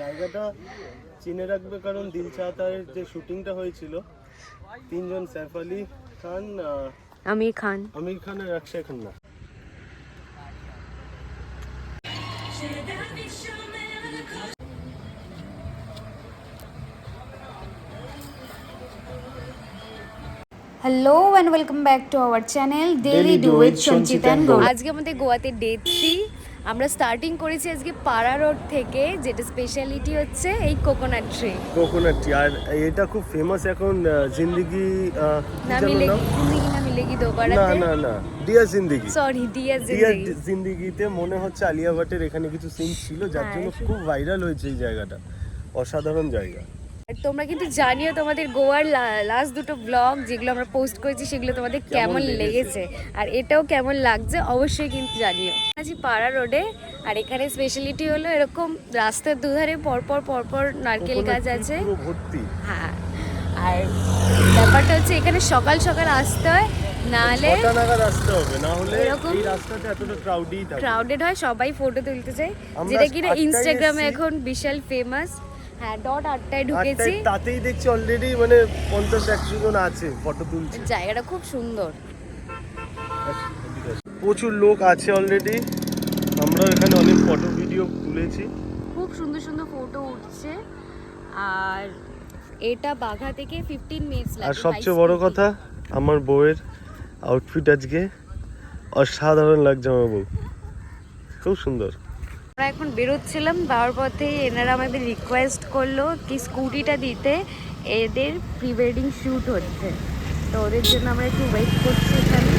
জায়গাটা চিনে রাখবে কারণ দিল চাহতার যে শুটিংটা হয়েছিল তিনজন সাইফ আলী খান আমির খান। আমির খান আর Akshaye Khanna. Hello and welcome back to our channel daily do with Sanchita আজকে আমাদের গোয়াতে ডে থ্রি আমরা স্টার্টিং করেছি আজকে পাড়া রোড থেকে যেটা স্পেশালিটি হচ্ছে এই কোকোনাট ট্রি কোকোনাট ট্রি আর এটা খুব ফেমাস এখন জিন্দিগি না মিলেগি নাম? না মিলেগি না না না ডিয়ার জিন্দিগি সরি ডিয়ার জিন্দেগি জিন্দিগিতে মনে হচ্ছে আলিয়া ভাটের এখানে কিছু সিন ছিল যার হ্যাঁ, জন্য খুব ভাইরাল হয়েছে এই জায়গাটা। অসাধারণ জায়গা। তোমরা কিন্তু জানিও তোমাদের গোয়ার লাস্ট দুটো ব্লগ যেগুলো আমরা পোস্ট করেছি সেগুলো তোমাদের কেমন লেগেছে? আর এটাও কেমন লাগছে অবশ্যই কিন্তু জানিও। আছি পাড়া রোডে আর এখানে স্পেশালিটি হলো এরকম রাস্তার দুধারে পরপর পরপর নারকেল গাছ আছে। হ্যাঁ আর ব্যাপারটা হচ্ছে এখানে সকাল সকাল আসতে হয় নাহলে এরকম- ক্রাউডেড হয় সবাই ফটো তুলতে চায় যেটা কিনা ইনস্টাগ্রামে এখন বিশাল ফেমাস হ্যাঁ ডট আটটায় ঢুকেছি। তাতেই দেখছি অলরেডি মানে পঞ্চাশ একশো জন আছে ফটো তুলছে। জায়গাটা খুব সুন্দর। প্রচুর লোক আছে অলরেডি আমরাও এখানে অনেক ফটো ভিডিও তুলেছি। খুব সুন্দর সুন্দর ফটো উঠছে। আর এটা বাঘা থেকে ফিফটিন মিনিটস আর সবচেয়ে বড় কথা আমার বউয়ের আউটফিট আজকে অসাধারণ লাগছে আমার বউ। খুব সুন্দর। আমরা এখন বেরোচ্ছিলাম যাওয়ার পথে এনারা আমাদের রিকোয়েস্ট করল কি স্কুটিটা দিতে এদের প্রি ওয়েডিং শ্যুট হচ্ছে। তো ওদের জন্য আমরা একটু ওয়েট করছি এখানে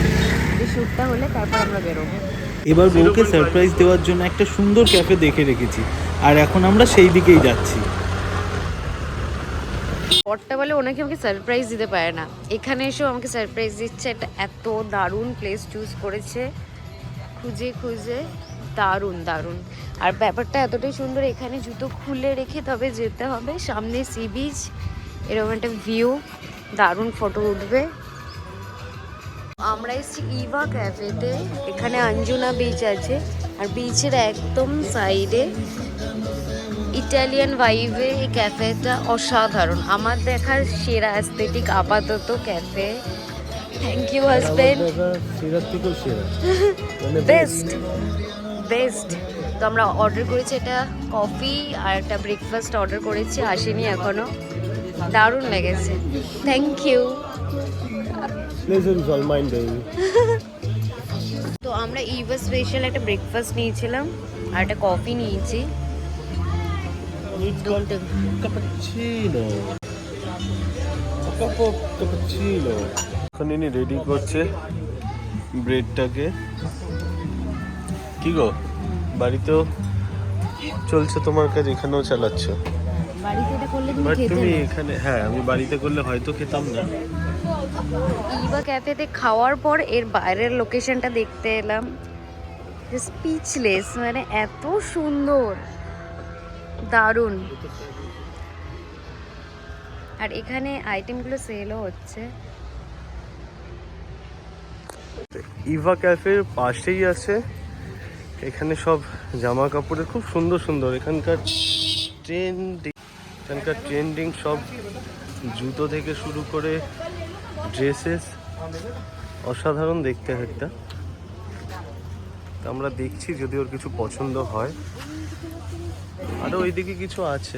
যে শ্যুটটা হলে তারপর আমরা বেরোবো। এবার বউকে সারপ্রাইজ দেওয়ার জন্য একটা সুন্দর ক্যাফে দেখে রেখেছি আর এখন আমরা সেই দিকেই যাচ্ছি। পরটা বলে ওনাকে আমাকে সারপ্রাইজ দিতে পারে না। এখানে এসেও আমাকে সারপ্রাইজ দিচ্ছে একটা এত দারুণ প্লেস চুজ করেছে। খুঁজে খুঁজে। দারুণ দারুণ। আর ব্যাপারটা এতটাই সুন্দর এখানে জুতো খুলে রেখে তবে যেতে হবে। সামনে সি বিচ এরকম একটা ভিউ দারুণ ফটো উঠবে। আমরা এসেছি ইভা ক্যাফেতে এখানে আঞ্জুনা বিচ আছে। আর বিচের একদম সাইডে ইটালিয়ান ভাইভে এই ক্যাফেটা অসাধারণ। আমার দেখার সেরা অ্যাস্থেটিক আপাতত cafe thank you husband best best তো আমরা অর্ডার করেছি এটা কফি আর একটা ব্রেকফাস্ট অর্ডার করেছি আসেনি এখনও। দারুণ লেগেছে। থ্যাংক ইউ তো আমরা ইভা স্পেশাল একটা ব্রেকফাস্ট নিয়েছিলাম আর একটা কফি নিয়েছি। রেডি করছে ব্রেডটাকে। কি গো? বাড়িতেও চলছে তোমার কাজ এখানেও চালাচ্ছ? বাড়িতে এটা করলে তুমি খেতে তুমি এখানে হ্যাঁ আমি বাড়িতে করলে হয়তো খেতাম না। ইভা ক্যাফেতে খাওয়ার পর এর বাইরের লোকেশনটা দেখতে এলাম। স্পিচলেস মানে এত সুন্দর। দারুণ। আর এখানে আইটেমগুলো সেলও হচ্ছে। ইভা ক্যাফের পাশেই আছে। এখানে সব জামা কাপড়ের খুব সুন্দর সুন্দর। এখানকার ট্রেন্ডিং এখানকার ট্রেন্ডিং সব জুতো থেকে শুরু করে ড্রেসেস অসাধারণ দেখতে একটা। আমরা দেখছি যদি ওর কিছু পছন্দ হয়। আরও ওইদিকে কিছু আছে।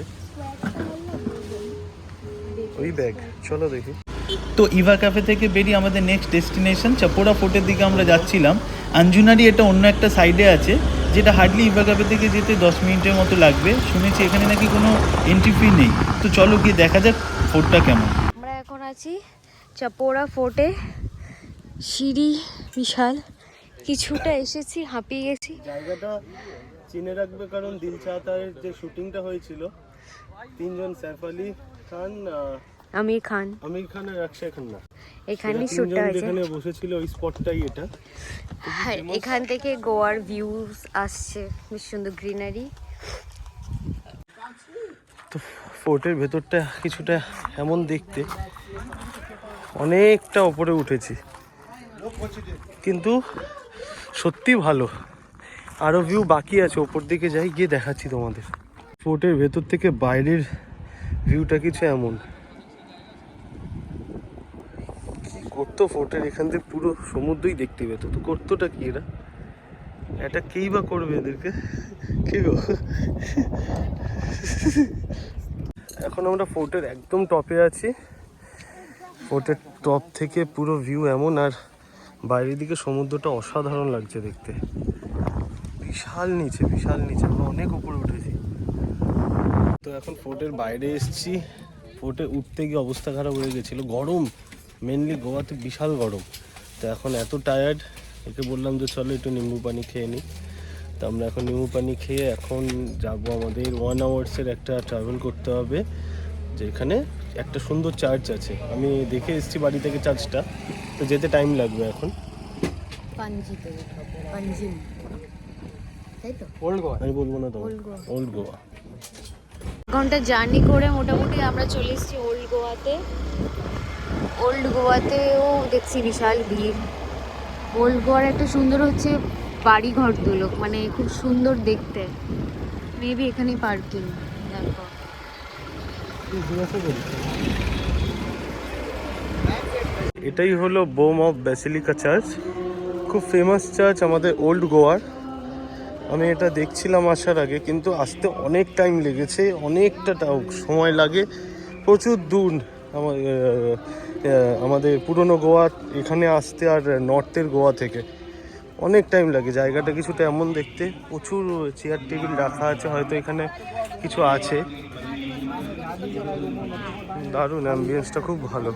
ওই ব্যাগ চলো দেখি। তো ইভা ক্যাফে থেকে বেরিয়ে আমাদের নেক্সট ডেস্টিনেশন চাপোড়া ফোর্টের দিকে আমরা যাচ্ছিলাম। আঞ্জুনারি এটা অন্য একটা সাইডে আছে যেটা হার্ডলি ইভা ক্যাফে থেকে যেতে দশ মিনিটের মতো লাগবে। শুনেছি এখানে নাকি কোনো এন্ট্রি ফি নেই। তো চলো গিয়ে দেখা যাক ফোর্টটা কেমন। আমরা এখন আছি চাপোড়া ফোর্টে সিঁড়ি বিশাল। কিছুটা এসেছি হাঁপিয়ে গেছি। জায়গাটা চিনে রাখবে কারণ দিল চাহতার যে শুটিংটা হয়েছিল তিনজন সাইফ আলী খান আমির খান। আমির খান আর অক্ষয় খান্না। এখানেই এরা হয়েছে। যেখানে বসেছিল ওই স্পটটাই এটা। হ্যাঁ এখান থেকে গোয়ার ভিউজ আসছে বেশ সুন্দর গ্রিনারি তো ফোর্টের ভেতরটা কিছুটা এমন দেখতে অনেকটা ওপরে উঠেছি। কিন্তু সত্যি ভালো। আরও ভিউ বাকি আছে ওপর দিকে যাই গিয়ে দেখাচ্ছি তোমাদের। ফোর্টের ভেতর থেকে বাইরের ভিউটা কিছু এমন। কি করতো ফোর্টের এখান থেকে পুরো সমুদ্রই দেখতে পেতো। তো করতোটা কি এরা? এটা কেই বা করবে এদেরকে? কে গো? এখন আমরা ফোর্টের একদম টপে আছি। ফোর্টের টপ থেকে পুরো ভিউ এমন, আর বাইরের দিকে সমুদ্রটা অসাধারণ লাগছে দেখতে। বিশাল নিচে বিশাল নিচে। আমরা অনেক উপরে উঠেছি। তো এখন ফোর্টের বাইরে এসেছি। ফোর্টে উঠতে গিয়ে অবস্থা খারাপ হয়ে গেছিল। গরম। মেনলি গোয়াতে বিশাল গরম। তো এখন এত টায়ার্ড একে বললাম যে চলো একটু নিম্বু পানি খেয়ে নিই তো আমরা এখন নিম্বু পানি খেয়ে এখন যাব আমাদের ওয়ান আওয়ার্সের একটা ট্রাভেল করতে হবে যেখানে একটা সুন্দর চার্চ আছে। আমি দেখে এসেছি বাড়ি থেকে চার্চটা তো যেতে টাইম লাগবে এখন। আমি বলব না Goa. ওল্ড গোয়া ঘণ্টা জার্নি করে মোটামুটি আমরা চলে এসেছি ওল্ড গোয়াতে ওল্ড গোয়াতেও দেখছি বিশাল ভিড়। ওল্ড গোয়ার একটা সুন্দর হচ্ছে বাড়ি ঘরগুলো মানে খুব সুন্দর দেখতে। মেবি এখানেই পার্কিং দেখো। এটাই হলো বোম অফ ব্যাসিলিকা চার্চ। খুব ফেমাস চার্চ আমাদের ওল্ড গোয়ার। আমি এটা দেখছিলাম আসার আগে কিন্তু আসতে অনেক টাইম লেগেছে অনেকটা সময় লাগে। প্রচুর দূর আমা- আহ, আহ, আমাদের পুরনো গোয়া এখানে আসতে আর নর্থের গোয়া থেকে অনেক টাইম লাগে। জায়গাটা কিছুটা এমন দেখতে। প্রচুর চেয়ার টেবিল রাখা আছে হয়তো এখানে কিছু আছে। দারুণ অ্যাম্বিয়েন্সটা খুব ভালো।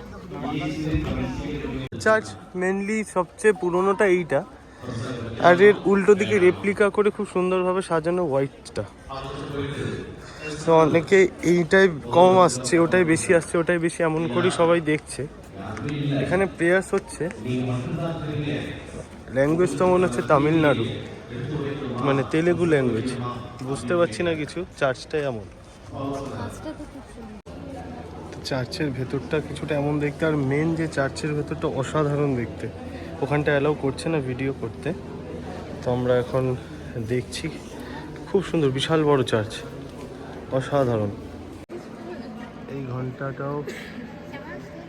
চার্চ মেনলি সবচেয়ে পুরোনোটা এইটা। আর এর উল্টো দিকে রেপ্লিকা করে খুব সুন্দরভাবে সাজানো হোয়াইটটা তো অনেকে এইটাই কম আসছে, ওটাই বেশি আসছে, ওটাই বেশি, এমন করেই সবাই দেখছে। এখানে প্রেয়ার্স হচ্ছে ল্যাঙ্গুয়েজটা মনে হচ্ছে তামিলনাড়ু মানে তেলেগু ল্যাঙ্গুয়েজ বুঝতে পারছি না কিছু চার্চটাই এমন। চার্চের ভেতরটা কিছুটা এমন দেখতে, আর মেন যে চার্চের ভেতরটা অসাধারণ দেখতে। ওখানটা অ্যালাউ করছে না ভিডিও করতে। তো আমরা এখন দেখছি, খুব সুন্দর, বিশাল বড় চার্চ অসাধারণ। এই ঘন্টাটাও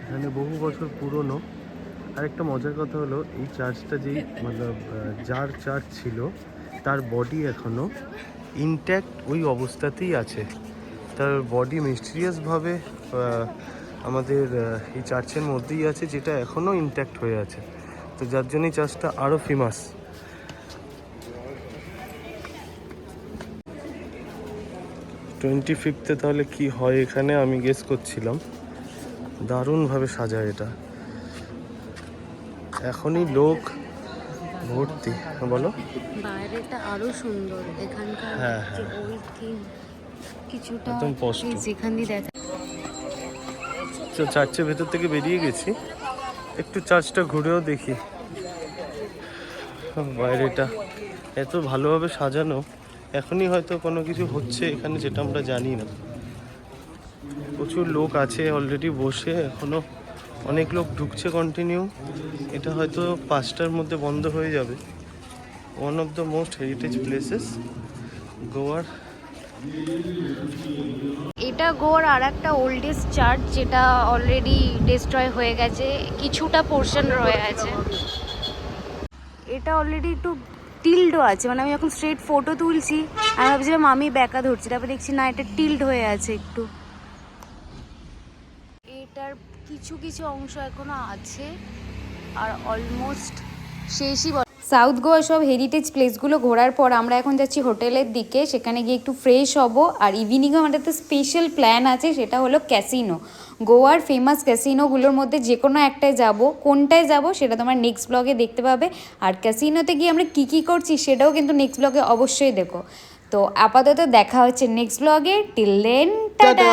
এখানে বহু বছর পুরনো। আর একটা মজার কথা হলো, এই চার্চটা যেই মতলব যার চার্চ ছিল, তার বডি এখনও ইনট্যাক্ট ওই অবস্থাতেই আছে। তার বডি মিস্টিরিয়াসভাবে আমাদের এই চার্চের মধ্যেই আছে, যেটা এখনও ইনট্যাক্ট হয়ে আছে। তো যার জন্যই চার্চটা আরও ফেমাস টোয়েন্টি ফিফথে তাহলে কি হয় এখানে? আমি গেস করছিলাম। দারুণভাবে সাজায় এটা। এখনই লোক ভর্তি হ্যাঁ, বলো। বাইরেটা আরও সুন্দর। এখানকার হ্যাঁ, যে কিছুটা একদম স্পষ্ট। এই দেখা তো চার্চের ভেতর থেকে বেরিয়ে গেছি। একটু চার্চটা ঘুরেও দেখি। বাইরেটা এত ভালোভাবে সাজানো। এখনই হয়তো কোনো কিছু হচ্ছে এখানে যেটা আমরা জানি না। প্রচুর লোক আছে অলরেডি বসে, এখনও অনেক লোক ঢুকছে কন্টিনিউ এটা হয়তো পাঁচটার মধ্যে বন্ধ হয়ে যাবে। One of the most heritage places গোয়ার। এটা গোয়ার আর একটা ওল্ডেস্ট চার্চ যেটা অলরেডি ডিস্ট্রয় হয়ে গেছে, কিছুটা পোর্শন রয়ে আছে এটা অলরেডি একটু টিল্ডও আছে। মানে আমি যখন স্ট্রেট ফটো তুলছি। আমি ভাবছিলাম আমি ব্যাকা ধরছি, তারপর দেখছি না, এটা টিল্ড হয়ে আছে একটু। এটার কিছু কিছু অংশ এখনও আছে, আর অলমোস্ট শেষই সাউথ গোয়া সব হেরিটেজ প্লেসগুলো ঘোরার পর আমরা এখন যাচ্ছি হোটেলের দিকে। সেখানে গিয়ে একটু ফ্রেশ হব। আর ইভিনিংয়ে আমাদের তো স্পেশাল প্ল্যান আছে সেটা হলো ক্যাসিনো গোয়ার ফেমাস ক্যাসিনোগুলোর মধ্যে যে কোনো একটায় যাব। কোনটায় যাব সেটা তোমার নেক্সট ব্লগে দেখতে পাবে। আর ক্যাসিনোতে গিয়ে আমরা কী কী করছি সেটাও কিন্তু নেক্সট ব্লগে অবশ্যই দেখো। তো আপাতত দেখা হচ্ছে নেক্সট ব্লগে টিল দেন টাটা